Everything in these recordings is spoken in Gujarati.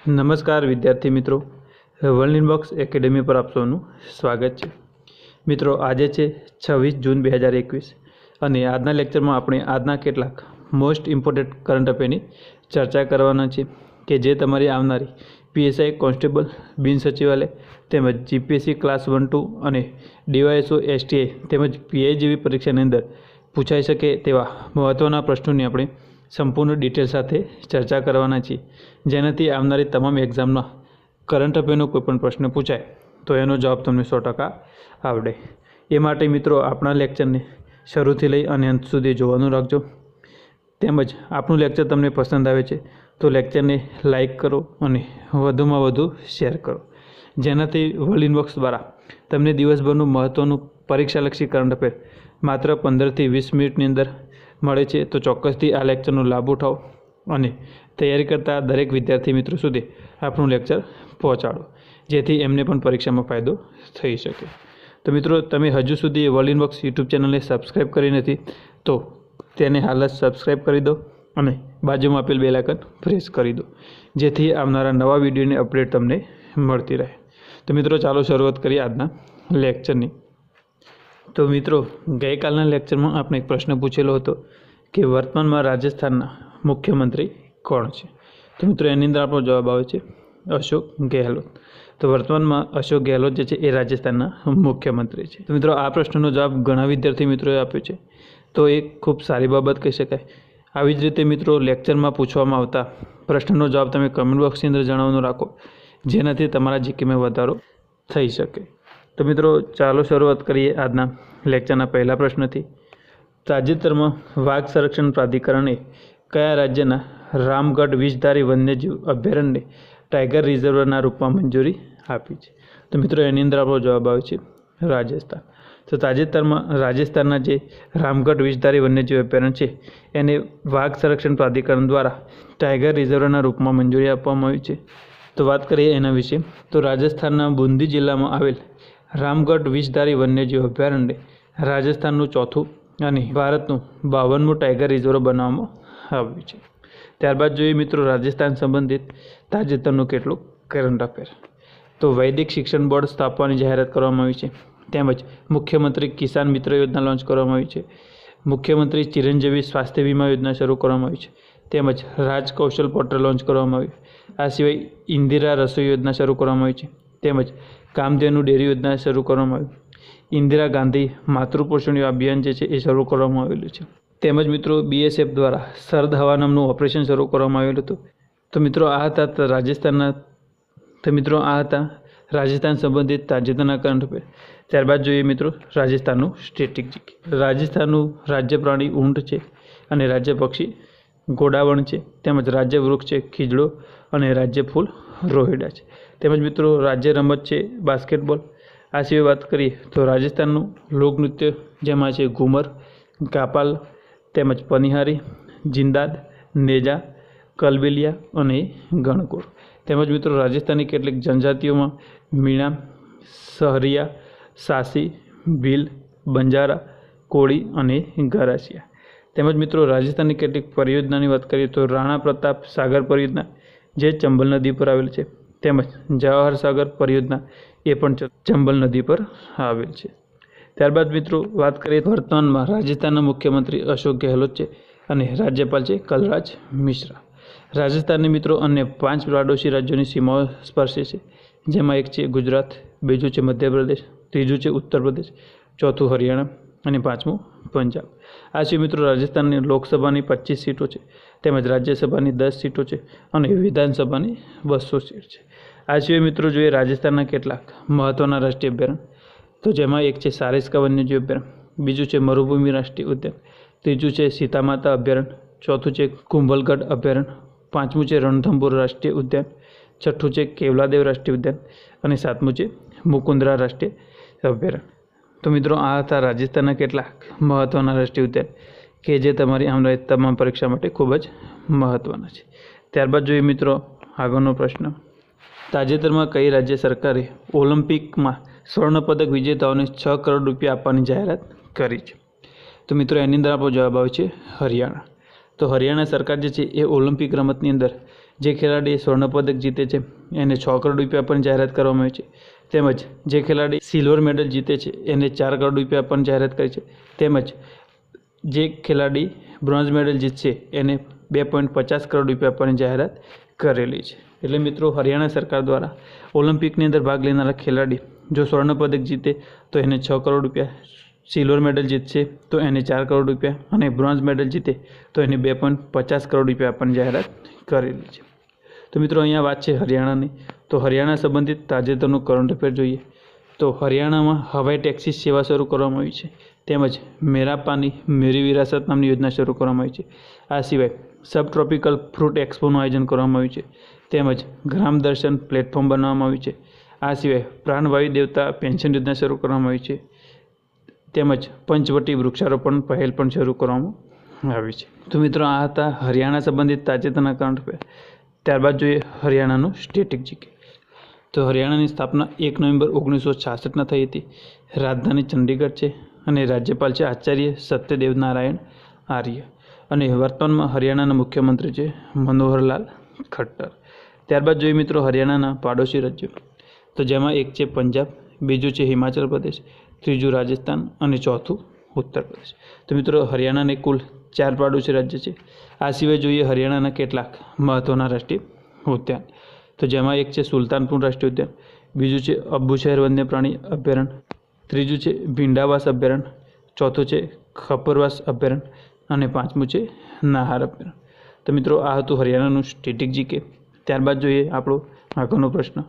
નમસ્કાર વિદ્યાર્થી મિત્રો. વર્લ્ડ ઇનબોક્સ એકેડેમી પર આપ સ્વાગત છે. મિત્રો, આજે છે છવ્વીસ જૂન બે હજાર એકવીસ અને આજના લેક્ચરમાં આપણે આજના કેટલાક મોસ્ટ ઇમ્પોર્ટન્ટ કરંટ અફેરની ચર્ચા કરવાના છે કે જે તમારી આવનારી પીએસઆઈ કોન્સ્ટેબલ, બિન સચિવાલય તેમજ જીપીએસસી ક્લાસ વન, ટુ અને ડીવાયએસઓ, એસટીઆઈ તેમજ પીઆઈ જેવી પરીક્ષાની અંદર પૂછાઈ શકે તેવા મહત્ત્વના પ્રશ્નોની આપણે સંપૂર્ણ ડિટેલ સાથે ચર્ચા કરવાના છીએ. જેનાથી આવનારી તમામ એક્ઝામના કરંટ અફેરનો કોઈ પણ પ્રશ્ન પૂછાય, તો એનો જવાબ તમને સો ટકા આવડે. એ માટે મિત્રો આપણા લેક્ચરને શરૂથી લઈ અને અંત સુધી જોવાનું રાખજો. તેમજ આપણું લેક્ચર તમને પસંદ આવે છે, તો લેક્ચરને લાઇક કરો અને વધુમાં વધુ શેર કરો. જેનાથી વર્લ્ડ ઇનબોક્સ દ્વારા તમને દિવસભરનું મહત્ત્વનું પરીક્ષાલક્ષી કરંટ અફેર માત્ર પંદરથી વીસ મિનિટની અંદર મળે છે, તો ચોક્કસથી આ લેક્ચરનો લાભ ઉઠાવો અને તૈયારી કરતા દરેક વિદ્યાર્થી મિત્રો સુધી આપણું લેક્ચર પહોંચાડો, જેથી એમને પણ પરીક્ષામાં ફાયદો થઈ શકે. તો મિત્રો, તમે હજુ સુધી વર્લ્ડ ઇનબોક્સ યુટ્યુબ ચેનલને સબસ્ક્રાઈબ કરી નથી, તો તેને હાલ જ સબસ્ક્રાઈબ કરી દો અને બાજુમાં આપેલ બેલ આઇકન પ્રેસ કરી દો, જેથી આવનારા નવા વિડીયોની અપડેટ તમને મળતી રહે. તો મિત્રો, ચાલો શરૂઆત કરીએ આજના લેક્ચરની તો મિત્રો, ગઈકાલના લેક્ચરમાં આપણે એક પ્રશ્ન પૂછેલો હતો કે વર્તમાનમાં રાજસ્થાનના મુખ્યમંત્રી કોણ છે? તો મિત્રો, એની અંદર આપણો જવાબ આવે છે અશોક ગેહલોત. તો વર્તમાનમાં અશોક ગેહલોત જે છે, એ રાજસ્થાનના મુખ્યમંત્રી છે. તો મિત્રો, આ પ્રશ્નનો જવાબ ઘણા વિદ્યાર્થી મિત્રોએ આપ્યો છે. તો એ ખૂબ સારી બાબત કહી શકાય. આવી જ રીતે મિત્રો, લેક્ચરમાં પૂછવામાં આવતા પ્રશ્નનો જવાબ તમે કમેન્ટ બોક્સની અંદર જણાવવાનું રાખો. જેનાથી તમારા જીકેમાં વધારો થઈ શકે. તો મિત્રો, ચાલો શરૂઆત કરીએ આજના લેક્ચરના પહેલા પ્રશ્નથી. તાજેતરમાં વાઘ સંરક્ષણ પ્રાધિકરણે કયા રાજ્યના રામગઢ વીજધારી વન્યજીવ અભયારણ્યને ટાઈગર રિઝર્વના રૂપમાં મંજૂરી આપી છે? તો મિત્રો, એની અંદર આપણો જવાબ આવે છે રાજસ્થાન. તો તાજેતરમાં રાજસ્થાનના જે રામગઢ વીજધારી વન્યજીવ અભયારણ્ય છે, એને વાઘ સંરક્ષણ પ્રાધિકરણ દ્વારા ટાઈગર રિઝર્વના રૂપમાં મંજૂરી આપવામાં આવી છે. તો વાત કરીએ એના વિશે. તો રાજસ્થાનના બુંદી જિલ્લામાં આવેલ રામગઢ વિષધારી વન્યજીવ અભયારણ્ય રાજસ્થાનનું ચોથું અને ભારતનું બાવનમું ટાઈગર રિઝર્વ બનાવવામાં આવ્યું છે. ત્યારબાદ જોઈએ મિત્રો રાજસ્થાન સંબંધિત તાજેતરનું કેટલું કરંટ અફેર તો વૈદિક શિક્ષણ બોર્ડ સ્થાપવાની જાહેરાત કરવામાં આવી છે. તેમજ મુખ્યમંત્રી કિસાન મિત્ર યોજના લોન્ચ કરવામાં આવી છે. મુખ્યમંત્રી ચિરંજીવી સ્વાસ્થ્ય વીમા યોજના શરૂ કરવામાં આવી છે. તેમજ રાજ કૌશલ પોર્ટલ લોન્ચ કરવામાં આવ્યું. આ સિવાય ઇન્દિરા રસોઈ યોજના શરૂ કરવામાં આવી છે. તેમજ કામધેનુ ડેરી યોજના શરૂ કરવામાં આવી. ઇન્દિરા ગાંધી માતૃપોષણ અભિયાન જે છે એ શરૂ કરવામાં આવેલું છે. તેમજ મિત્રો બીએસએફ દ્વારા સરદ હવા નામનું ઓપરેશન શરૂ કરવામાં આવેલું હતું. તો મિત્રો આ હતા રાજસ્થાનના, તો મિત્રો આ હતા રાજસ્થાન સંબંધિત તાજેતરના કરંટ અફેર ત્યારબાદ જોઈએ મિત્રો રાજસ્થાનનું સ્ટેટિક રાજસ્થાનનું રાજ્ય પ્રાણી ઊંટ છે અને રાજ્ય પક્ષી ઘોડાવણ છે. તેમજ રાજ્ય વૃક્ષ છે ખીજડો અને રાજ્ય ફૂલ રોહિડા છે. તેમજ મિત્રો રાજ્ય રમત છે બાસ્કેટબોલ આ સિવાય વાત કરીએ તો રાજસ્થાનનું લોકનૃત્ય જેમાં છે ઘૂમર, કાપાલ, તેમજ પનિહારી, જિંદાદ, નેજા, કલબેલિયા અને ગણકોર. તેમજ મિત્રો રાજસ્થાનની કેટલીક જનજાતિઓમાં મીણા, સહરિયા, સાસી, ભીલ, બંજારા, કોળી અને ગરાસિયા તેમજ મિત્રો રાજસ્થાનની કેટલીક પરિયોજનાની વાત કરીએ તો રાણા પ્રતાપ સાગર પરિયોજના, જે ચંબલ નદી પર આવેલ છે. તેમજ જવાહર સાગર પરિયોજના એ પણ ચંબલ નદી પર આવેલ છે. ત્યારબાદ મિત્રો વાત કરીએ વર્તમાનમાં રાજસ્થાનના મુખ્યમંત્રી અશોક ગેહલોત છે અને રાજ્યપાલ છે કલરાજ મિશ્રા. રાજસ્થાનની મિત્રો અન્ય પાંચ પાડોશી રાજ્યોની સીમાઓ સ્પર્શે છે. જેમાં એક છે ગુજરાત, બીજું છે મધ્યપ્રદેશ, ત્રીજું છે ઉત્તર પ્રદેશ ચોથું હરિયાણા અને પાંચમું પંજાબ આ સિવાય મિત્રો રાજસ્થાનની લોકસભાની પચીસ સીટો છે, તેમજ રાજ્યસભાની દસ સીટો છે અને વિધાનસભાની બસો સીટ છે. આ સિવાય મિત્રો જોઈએ રાજસ્થાનના કેટલાક મહત્ત્વના રાષ્ટ્રીય અભયારણ્ય તો જેમાં એક છે સારિસ્કા વન્યજીવ અભયારણ્ય બીજું છે મરુભૂમિ રાષ્ટ્રીય ઉદ્યાન, ત્રીજું છે સીતામાતા અભયારણ્ય ચોથું છે કુંભલગઢ અભયારણ્ય પાંચમું છે રણથંભોર રાષ્ટ્રીય ઉદ્યાન, છઠ્ઠું છે કેવલાદેવ રાષ્ટ્રીય ઉદ્યાન અને સાતમું છે મુકુંદરા રાષ્ટ્રીય અભયારણ્ય તો મિત્રો, આ હતા રાજસ્થાનના કેટલાક મહત્ત્વના રાષ્ટ્રીય ઉદ્યાન કે જે તમારી આવનારી તમામ પરીક્ષા માટે ખૂબ જ મહત્ત્વના છે. ત્યારબાદ જોઈએ મિત્રો, આગળનો પ્રશ્ન. તાજેતરમાં કઈ રાજ્ય સરકારે ઓલિમ્પિકમાં સ્વર્ણપદક વિજેતાઓને છ કરોડ રૂપિયા આપવાની જાહેરાત કરી છે? તો મિત્રો, એની અંદર આપણો જવાબ આવે છે હરિયાણા. તો હરિયાણા સરકાર જે છે એ ઓલિમ્પિક રમતની અંદર જે ખેલાડીએ સ્વર્ણપદક જીતે છે, એને છ કરોડ રૂપિયા પણ જાહેરાત કરવામાં આવી છે. તેમજ જે ખેલાડી સિલ્વર મેડલ જીતે છે, એને ચાર કરોડ રૂપિયા પણ જાહેરાત કરી છે. તેમજ જે ખેલાડી બ્રોન્ઝ મેડલ જીતશે, એને બે પોઈન્ટ પચાસ કરોડ રૂપિયા પણ જાહેરાત કરેલી છે. એટલે મિત્રો, હરિયાણા સરકાર દ્વારા ઓલિમ્પિકની અંદર ભાગ લેનારા ખેલાડી જો સ્વર્ણ પદક જીતે, તો એને છ કરોડ રૂપિયા સિલ્વર મેડલ જીતશે, તો એને ચાર કરોડ રૂપિયા અને બ્રોન્ઝ મેડલ જીતે, તો એને બે પોઈન્ટ પચાસ કરોડ રૂપિયા પણ જાહેરાત કરેલી છે. તો મિત્રો, અહીંયા વાત છે હરિયાણાની. તો હરિયાણા સંબંધિત તાજેતરનું કરંટ અફેર જોઈએ. તો હરિયાણામાં હવાઈ ટેક્સી સેવા શરૂ કરવામાં આવી છે. તેમજ મેરા પાની મેરી વિરાસત નામની યોજના શરૂ કરવામાં આવી છે. આ સિવાય સબ ટ્રોપિકલ ફ્રૂટ એક્સપોનું આયોજન કરવામાં આવ્યું છે. તેમજ ગ્રામ દર્શન પ્લેટફોર્મ બનાવવામાં આવ્યું છે. આ સિવાય પ્રાણવાયુ દેવતા પેન્શન યોજના શરૂ કરવામાં આવી છે. તેમજ પંચવટી વૃક્ષારોપણ પહેલ પણ શરૂ કરવામાં આવી છે. તો મિત્રો, આ હતા હરિયાણા સંબંધિત તાજેતરના કરંટ અફેર ત્યારબાદ જોઈએ હરિયાણાનું સ્ટેટિક જીકે તો હરિયાણાની સ્થાપના એક નવેમ્બર ઓગણીસો છાસઠમાં થઈ હતી. રાજધાની ચંડીગઢ છે અને રાજ્યપાલ છે આચાર્ય સત્યદેવ નારાયણ આર્ય. અને વર્તમાનમાં હરિયાણાના મુખ્યમંત્રી છે મનોહરલાલ ખટ્ટર. ત્યારબાદ જોઈએ મિત્રો હરિયાણાના પાડોશી રાજ્યો. તો જેમાં એક છે પંજાબ, બીજું છે હિમાચલ પ્રદેશ, ત્રીજું રાજસ્થાન અને ચોથું ઉત્તર પ્રદેશ. તો મિત્રો હરિયાણાને કુલ ચાર પાડોશી રાજ્ય છે. આ સિવાય જોઈએ હરિયાણાના કેટલાક મહત્ત્વના રાષ્ટ્રીય ઉદ્યાન. તો જેમાં એક છે સુલતાનપુર રાષ્ટ્રીય ઉદ્યાન, બીજું છે અબ્બુશહેર વન્ય પ્રાણી અભયારણ્ય, ત્રીજું છે ભીંડાવાસ અભયારણ્ય, ચોથું છે ખપરવાસ અભયારણ્ય અને પાંચમું છે નાહાર અભયારણ્ય. તો મિત્રો, આ હતું હરિયાણાનું સ્ટેટિક જીકે ત્યારબાદ જોઈએ આપણો આગળનો પ્રશ્ન.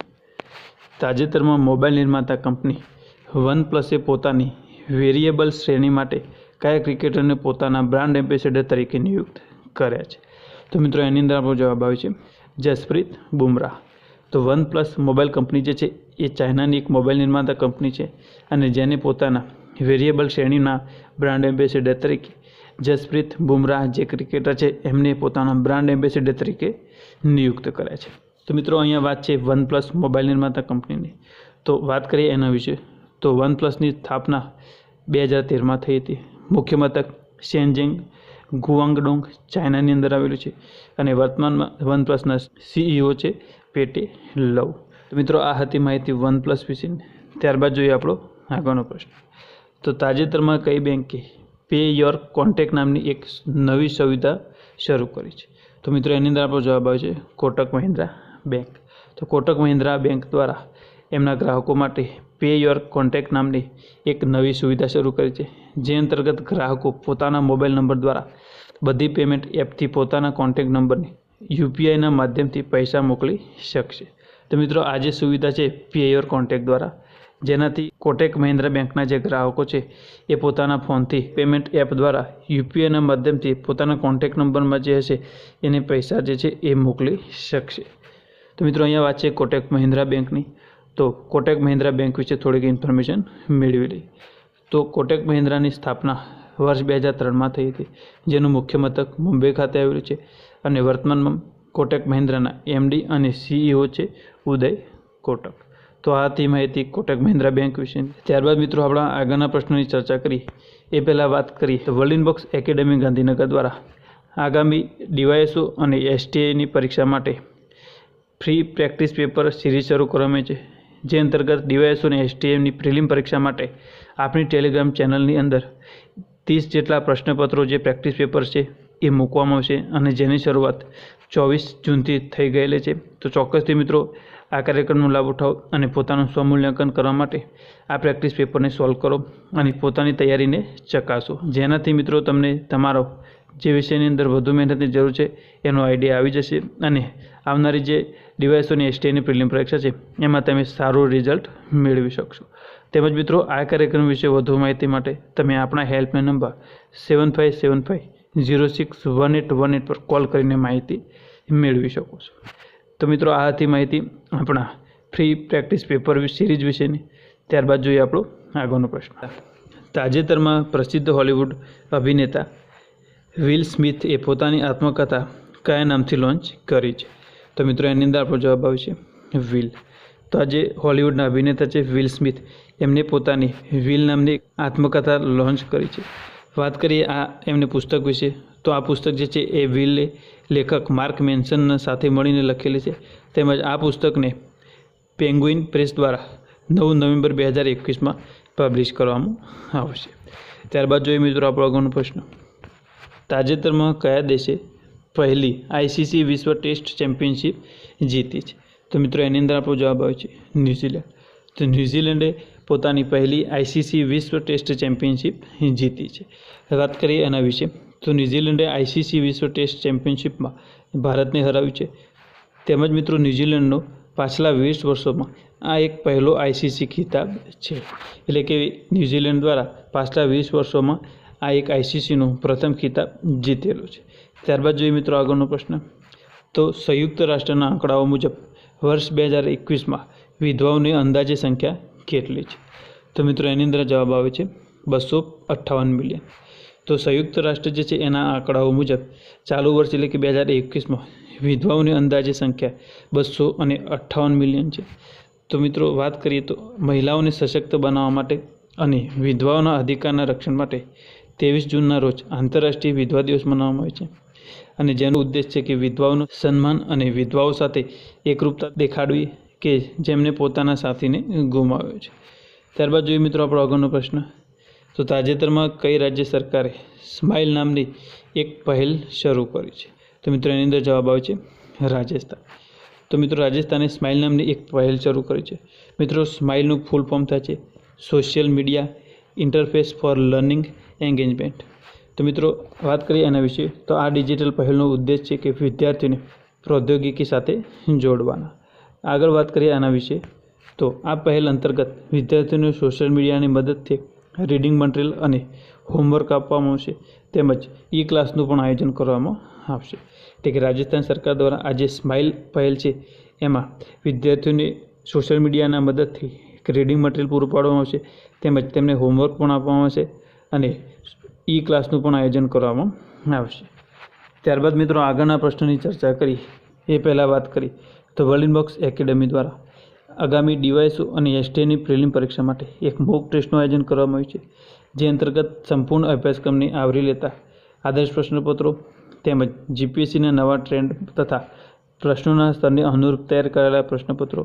તાજેતરમાં મોબાઈલ નિર્માતા કંપની વન પ્લસે પોતાની વેરિયેબલ શ્રેણી માટે કયા ક્રિકેટરને પોતાના બ્રાન્ડ એમ્બેસેડર તરીકે નિયુક્ત કર્યા છે? તો મિત્રો, એની અંદર આપણો જવાબ આવે છે જસપ્રીત બુમરાહ. તો વન પ્લસ મોબાઈલ કંપની જે છે, એ ચાઇનાની એક મોબાઈલ નિર્માતા કંપની છે અને જેને પોતાના વેરિયેબલ શ્રેણીના બ્રાન્ડ એમ્બેસેડર તરીકે જસપ્રીત બુમરાહ જે ક્રિકેટર છે, એમને પોતાના બ્રાન્ડ એમ્બેસેડર તરીકે નિયુક્ત કર્યા છે. તો મિત્રો, અહીંયા વાત છે વન પ્લસ મોબાઈલ નિર્માતા કંપનીની. તો વાત કરીએ એના વિશે. તો વન પ્લસની સ્થાપના બે હજાર તેરમાં થઈ હતી. મુખ્ય મથક શેનજેંગ ગુઆંગડોંગ ચાઇનાની અંદર આવેલું છે અને વર્તમાનમાં વન પ્લસના સીઈઓ છે પેટે લવ. તો મિત્રો, આ હતી માહિતી વન પ્લસ વિશેની ત્યારબાદ જોઈએ આપણો આગળનો પ્રશ્ન. તો તાજેતરમાં કઈ બેંકે પે યોર કોન્ટેક નામની એક નવી સુવિધા શરૂ કરી છે. તો મિત્રો, એની અંદર આપણો જવાબ આવે છે કોટક મહિન્દ્રા બેંક. તો કોટક મહિન્દ્રા બેંક દ્વારા એમના ગ્રાહકો માટે પે યોર કોન્ટેક્ટ નામની એક નવી સુવિધા શરૂ કરી છે, જે અંતર્ગત ગ્રાહકો પોતાના મોબાઈલ નંબર દ્વારા બધી પેમેન્ટ એપથી પોતાના કોન્ટેક્ટ નંબરને યુપીઆઈના માધ્યમથી પૈસા મોકલી શકશે. તો મિત્રો, આ જે સુવિધા છે પે યોર કોન્ટેક્ટ દ્વારા, જેનાથી કોટેક મહિન્દ્રા બેંકના જે ગ્રાહકો છે, એ પોતાના ફોનથી પેમેન્ટ એપ દ્વારા યુપીઆઈના માધ્યમથી પોતાના કોન્ટેક્ટ નંબરમાં જે હશે, એને પૈસા જે છે એ મોકલી શકશે. તો મિત્રો, અહીંયા વાત છે કોટેક મહિન્દ્રા બેંકની. તો કોટેક મહિન્દ્રા બેંક વિશે થોડીક ઇન્ફોર્મેશન મેળવી લઈ. તો કોટેક મહિન્દ્રાની સ્થાપના વર્ષ બે હજાર ત્રણમાં થઈ હતી, જેનું મુખ્ય મથક મુંબઈ ખાતે આવેલું છે. અને વર્તમાનમાં કોટેક મહિન્દ્રાના એમડી અને સીઈઓ છે ઉદય કોટક. તો આ હતી માહિતી કોટક મહિન્દ્રા બેંક વિશે. ત્યારબાદ મિત્રો આપણા આગળના પ્રશ્નોની ચર્ચા કરી. એ પહેલાં વાત કરી વર્લ્ડ બોક્સ એકેડેમી ગાંધીનગર દ્વારા. આગામી ડીવાયએસઓ અને એસટીઆઈની પરીક્ષા માટે ફ્રી પ્રેક્ટિસ પેપર સિરીઝ શરૂ કરવામાં છે. જે અંતર્ગત ડીવાયએસઓ અને એસટીએમની પ્રિલિમ પરીક્ષા માટે આપણી ટેલિગ્રામ ચેનલની અંદર ત્રીસ જેટલા પ્રશ્નપત્રો જે પ્રેક્ટિસ પેપર છે એ મૂકવામાં આવશે અને જેની શરૂઆત ચોવીસ જૂનથી થઈ ગયેલી છે. તો ચોક્કસથી મિત્રો, આ કાર્યક્રમનો લાભ ઉઠાવો અને પોતાનું સ્વમૂલ્યાંકન કરવા માટે આ પ્રેક્ટિસ પેપરને સોલ્વ કરો અને પોતાની તૈયારીને ચકાસો. જેનાથી મિત્રો તમને તમારો જે વિષયની અંદર વધુ મહેનતની જરૂર છે એનો આઈડિયા આવી જશે અને આવનારી જે ડિવાઇસોની એસટીની પ્રિલિમ પરીક્ષા છે. એમાં તમે સારું રિઝલ્ટ મેળવી શકશો. તેમજ મિત્રો, આ કાર્યક્રમ વિશે વધુ માહિતી માટે તમે આપણા helpline number seven five seven five zero six one eight one eight પર કોલ કરીને માહિતી મેળવી શકો છો. તો મિત્રો, આ હતી માહિતી આપણા ફ્રી પ્રેક્ટિસ પેપર સિરીઝ વિશેની. ત્યારબાદ જોઈએ આપણો આગળનો પ્રશ્ન. તાજેતરમાં પ્રસિદ્ધ હોલિવૂડ અભિનેતા વિલ સ્મિથ એ પોતાની આત્મકથા કયા નામથી લોન્ચ કરી છે? તો મિત્રો, એની અંદર આપણો જવાબ આવે છે વિલ તો આજે હોલિવૂડના અભિનેતા છે વિલ સ્મિથ એમને પોતાની વિલ નામની આત્મકથા લોન્ચ કરી છે. વાત કરીએ આ એમને પુસ્તક વિશે, તો આ પુસ્તક જે છે એ વિલે લેખક માર્ક મેન્સન સાથે મળીને લખેલી છે. તેમજ આ પુસ્તકને પેંગ્વિન પ્રેસ દ્વારા નવ નવેમ્બર બે હજાર એકવીસમાં પબ્લિશ કરવામાં આવશે. ત્યારબાદ જોઈએ મિત્રો આપણો આગળનો પ્રશ્ન. તાજેતરમાં કયા દેશે પહેલી આઈસીસી વિશ્વ ટેસ્ટ ચેમ્પિયનશિપ જીતી છે. તો મિત્રો, એની અંદર આપણો જવાબ આવે છે ન્યૂઝીલેન્ડ. તો ન્યૂઝીલેન્ડે પોતાની પહેલી આઈસીસી વિશ્વ ટેસ્ટ ચેમ્પિયનશિપ જીતી છે. વાત કરીએ એના વિશે, તો ન્યૂઝીલેન્ડે આઈસીસી વિશ્વ ટેસ્ટ ચેમ્પિયનશિપમાં ભારતને હરાવ્યું છે. તેમજ મિત્રો, ન્યૂઝીલેન્ડનો પાછલા વીસ વર્ષોમાં આ એક પહેલો આઈસીસી ખિતાબ છે. એટલે કે ન્યૂઝીલેન્ડ દ્વારા પાછલા વીસ વર્ષોમાં આ એક આઈસીસીનો પ્રથમ ખિતાબ જીતેલો છે. ત્યારબાદ જોઈએ મિત્રો આગળનો પ્રશ્ન. તો સંયુક્ત રાષ્ટ્રના આંકડાઓ મુજબ વર્ષ બે હજાર એકવીસમાં વિધવાઓની અંદાજે સંખ્યા કેટલી છે? તો મિત્રો એની અંદર જવાબ આવે છે બસો અઠ્ઠાવન મિલિયન તો સંયુક્ત રાષ્ટ્ર જે છે એના આંકડાઓ મુજબ ચાલુ વર્ષ એટલે કે બે હજાર એકવીસમાં વિધવાઓની અંદાજે સંખ્યા બસો અને અઠ્ઠાવન મિલિયન છે. તો મિત્રો વાત કરીએ તો મહિલાઓને સશક્ત બનાવવા માટે અને વિધવાઓના અધિકારના રક્ષણ માટે ત્રેવીસ જૂનના રોજ આંતરરાષ્ટ્રીય વિધવા દિવસ મનાવવામાં આવે છે. અને જેનો ઉદ્દેશ છે કે વિધવાઓનું સન્માન અને વિધવાઓ સાથે એકરૂપતા દેખાડવી કે જેમને પોતાના સાથીને ગુમાવ્યો છે. ત્યારબાદ જોઈએ મિત્રો આપણો આગળનો પ્રશ્ન. તો તાજેતરમાં કઈ રાજ્ય સરકારે સ્માઇલ નામની એક પહેલ શરૂ કરી છે? તો મિત્રો એની અંદર જવાબ આવે છે રાજસ્થાન. તો મિત્રો રાજસ્થાને સ્માઇલ નામની એક પહેલ શરૂ કરી છે. મિત્રો સ્માઇલનું ફૂલ ફોર્મ થાય છે social media interface for learning engagement. તો મિત્રો, વાત કરીએ એના વિશે. તો આ ડિજિટલ પહેલનો ઉદ્દેશ છે કે વિદ્યાર્થીઓને પ્રૌદ્યોગિકી સાથે જોડવાના. આગળ વાત કરીએ આના વિશે. તો આ પહેલ અંતર્ગત વિદ્યાર્થીઓને સોશિયલ મીડિયાની મદદથી રીડિંગ મટીરિયલ અને હોમવર્ક આપવામાં આવશે. તેમજ ઈ ક્લાસનું પણ આયોજન કરવામાં આવશે. એટલે કે રાજસ્થાન સરકાર દ્વારા આ જે સ્માઇલ પહેલ છે, એમાં વિદ્યાર્થીઓને સોશિયલ મીડિયાના મદદથી રીડિંગ મટીરિયલ પૂરું પાડવામાં આવશે. તેમજ તેમને હોમવર્ક પણ આપવામાં આવશે. અને ઈ ક્લાસનું પણ આયોજન કરવામાં આવશે. ત્યારબાદ મિત્રો આગળના પ્રશ્નની ચર્ચા કરી. એ પહેલાં વાત કરી તો વર્લ્ડ બોક્સ એકેડમી દ્વારા આગામી ડીવાયસો અને એસટીની પ્રિલિમ પરીક્ષા માટે એક મોક ટેસ્ટનું આયોજન કરવામાં આવ્યું છે, જે અંતર્ગત સંપૂર્ણ અભ્યાસક્રમને આવરી લેતા આદર્શ પ્રશ્નપત્રો તેમજ જીપીએસસીના નવા ટ્રેન્ડ તથા પ્રશ્નોના સ્તરને અનુરૂપ તૈયાર કરેલા પ્રશ્નપત્રો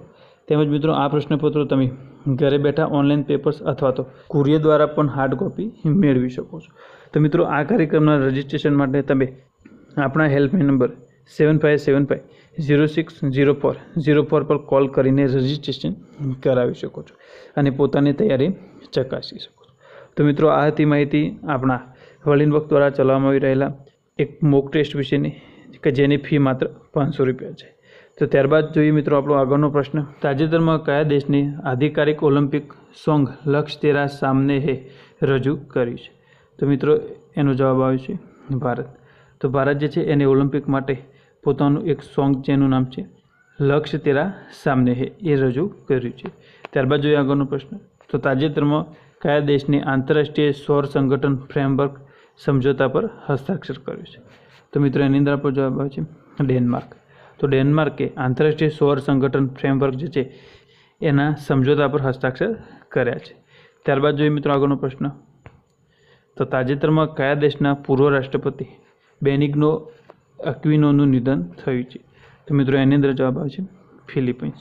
તેમજ મિત્રો આ પ્રશ્નપત્રો તમે ઘરે બેઠા ઓનલાઈન પેપર્સ અથવા તો કુરિયર દ્વારા પણ હાર્ડ કોપી મેળવી શકો છો. તો મિત્રો આ કાર્યક્રમના રજિસ્ટ્રેશન માટે તમે આપણા helpline number seven five seven five zero six zero four zero four પર કોલ કરીને રજિસ્ટ્રેશન કરાવી શકો છો અને પોતાની તૈયારી ચકાસી શકો છો. તો મિત્રો આ હતી માહિતી આપણા વર્લ્ડ વખત દ્વારા ચલાવવામાં આવી રહેલા એક મોક ટેસ્ટ વિશેની કે જેની ફી માત્ર પાંચસો રૂપિયા છે. તો ત્યારબાદ જોઈએ મિત્રો આપણો આગળનો પ્રશ્ન, તાજેતરમાં કયા દેશની આધિકારિક ઓલિમ્પિક સોંગ લક્ષ તેરા સામને હે રજૂ કરી છે? તો મિત્રો, એનો જવાબ આવે છે ભારત. તો ભારત જે છે, એને ઓલિમ્પિક માટે પોતાનું એક સોંગ જેનું નામ છે, લક્ષ્ય તેરા સામને હે, એ રજૂ કર્યું છે. ત્યારબાદ જોઈએ આગળનો પ્રશ્ન. તો તાજેતરમાં કયા દેશની આંતરરાષ્ટ્રીય સૌર સંગઠન ફ્રેમવર્ક સમજોતા પર હસ્તાક્ષર કર્યું છે? તો મિત્રો, એની અંદર આપણો જવાબ આવે છે ડેનમાર્ક. તો ડેનમાર્કે આંતરરાષ્ટ્રીય સૌર સંગઠન ફ્રેમવર્ક જે છે, એના સમજોતા પર હસ્તાક્ષર કર્યા છે. ત્યારબાદ જોઈએ મિત્રો આગળનો પ્રશ્ન. તો તાજેતરમાં કયા દેશના પૂર્વ રાષ્ટ્રપતિ બેનિગ્નો અક્વિનોનું નિધન થયું છે? તો મિત્રો એની અંદર જવાબ આવે છે ફિલિપાઇન્સ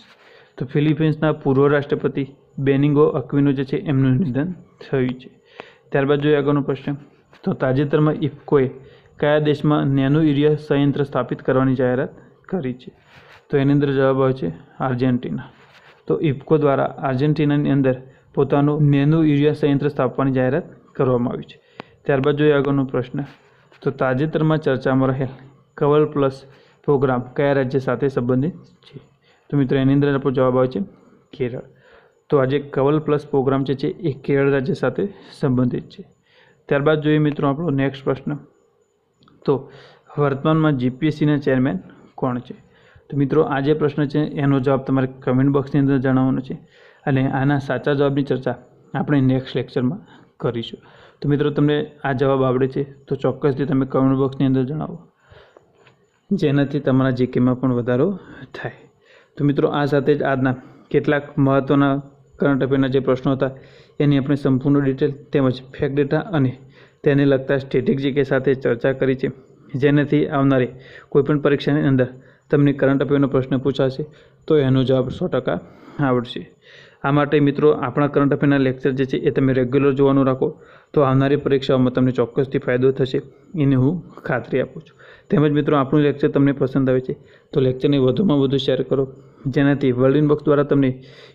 તો ફિલિપીન્સના પૂર્વ રાષ્ટ્રપતિ બેનિગો અક્વિનો જે છે એમનું નિધન થયું છે. ત્યારબાદ જોઈએ આગળનો પ્રશ્ન. તો તાજેતરમાં ઇફકોએ કયા દેશમાં નેનો યુરિયા સંયંત્ર સ્થાપિત કરવાની જાહેરાત કરી છે? તો એની અંદર જવાબ આવે છે આર્જેન્ટિના. તો ઇફકો દ્વારા આર્જેન્ટિનાની અંદર પોતાનું નેનો યુરિયા સંયંત્ર સ્થાપવાની જાહેરાત કરવામાં આવી છે. ત્યારબાદ જોઈએ આગળનો પ્રશ્ન. તો તાજેતરમાં ચર્ચામાં રહેલ કવલ પ્લસ પ્રોગ્રામ કયા રાજ્ય સાથે સંબંધિત છે? તો મિત્રો, એની અંદર આપણો જવાબ આવે છે કેરળ. તો આજે કવલ પ્લસ પ્રોગ્રામ છે, એ કેરળ રાજ્ય સાથે સંબંધિત છે. ત્યારબાદ જોઈએ મિત્રો આપણો નેક્સ્ટ પ્રશ્ન. તો વર્તમાનમાં જીપીએસસીના ચેરમેન કોણ છે? તો મિત્રો, આ જે પ્રશ્ન છે, એનો જવાબ તમારે કમેન્ટ બોક્સની અંદર જણાવવાનો છે અને આના સાચા જવાબની ચર્ચા આપણે નેક્સ્ટ લેક્ચરમાં કરીશું. તો મિત્રો તમને આ જવાબ આવડે છે તો ચોક્કસથી તમે કમેન્ટ બોક્સની અંદર જણાવો. જેનાથી તમારા જીકેમાં પણ વધારો થાય. તો મિત્રો આ સાથે જ આજના કેટલાક મહત્ત્વના કરંટ અફેરના જે પ્રશ્નો હતા, એની આપણે સંપૂર્ણ ડિટેલ તેમજ ફેક ડેટા અને તેને લગતા સ્ટેટિક જીકે સાથે ચર્ચા કરી છે. જેનાથી આવનારી કોઈપણ પરીક્ષાની અંદર તમને કરંટ અફેરનો પ્રશ્ન પૂછાશે, તો એનો જવાબ સો ટકા આવડશે. આ માટે મિત્રો, આપણા કરંટ અફેરના લેક્ચર જે છે, એ તમે રેગ્યુલર જોવાનું રાખો, તો આવનારી પરીક્ષાઓમાં તમને ચોક્કસથી ફાયદો થશે એની હું ખાતરી આપું છું. તેમજ મિત્રો, આપણું લેક્ચર તમને પસંદ આવે છે, તો લેક્ચરને વધુમાં વધુ શેર કરો. જેનાથી વર્લ્ડ ઇનબોક્સ દ્વારા તમને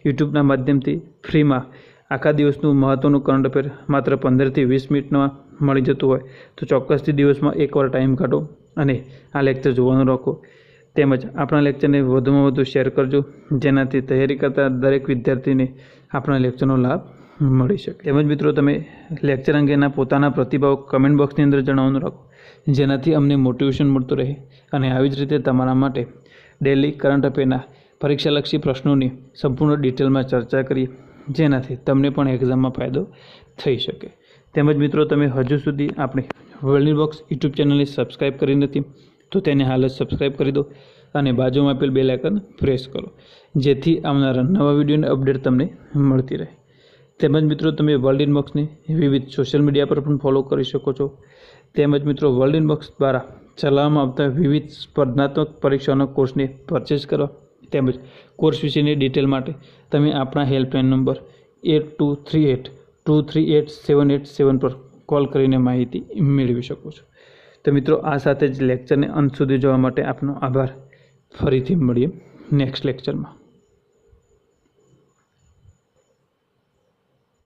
યુટ્યુબના માધ્યમથી ફ્રીમાં આખા દિવસનું મહત્ત્વનું કરંટ અફેર માત્ર પંદરથી વીસ મિનિટમાં મળી જતું હોય, તો ચોક્કસથી દિવસમાં એકવાર ટાઈમ કાઢો અને આ લેક્ચર જોવાનું રાખો. તેમજ આપણા લેક્ચરને વધુમાં વધુ શેર કરજો. જેનાથી તૈયારી કરતા દરેક વિદ્યાર્થીને આપણા લેક્ચરનો લાભ મળી શકે. તેમજ મિત્રો, તમે લેક્ચર અંગેના પોતાના પ્રતિભાવ કમેન્ટ બોક્સની અંદર જણાવવાનું રાખો. જેનાથી અમને મોટિવેશન મળતું રહે અને આવી જ રીતે તમારા માટે ડેલી કરંટ અફેરના પરીક્ષાલક્ષી પ્રશ્નોની સંપૂર્ણ ડિટેલમાં ચર્ચા કરીએ, જેનાથી તમને પણ એક્ઝામમાં ફાયદો થઈ શકે. તેમજ મિત્રો, તમે હજુ સુધી આપણે વર્લ્ડ બોક્સ યુટ્યુબ ચેનલને સબસ્ક્રાઈબ કરી નથી. તો તેને હાલ જ સબસ્ક્રાઈબ કરી દો અને બાજુમાં આપેલ બેલ આઇકન પ્રેસ કરો. જેથી આવનારા નવા વિડીયોની અપડેટ તમને મળતી રહે. તેમજ મિત્રો, તમે વર્લ્ડ ઇનબોક્સને વિવિધ સોશિયલ મીડિયા પર પણ ફોલો કરી શકો છો. તેમજ મિત્રો વર્લ્ડ ઇનબોક્સ દ્વારા ચલાવવામાં આવતા વિવિધ સ્પર્ધાત્મક પરીક્ષાઓના કોર્સને પરચેસ કરવા તેમજ કોર્સ વિશેની ડિટેલ માટે તમે આપણા helpline number eight two three eight two three eight seven eight seven પર કોલ કરીને માહિતી મેળવી શકો છો. તો મિત્રો, આ સાથે જ લેક્ચરને અંત સુધી જોવા માટે આપનો આભાર. ફરીથી મળીએ નેક્સ્ટ લેક્ચરમાં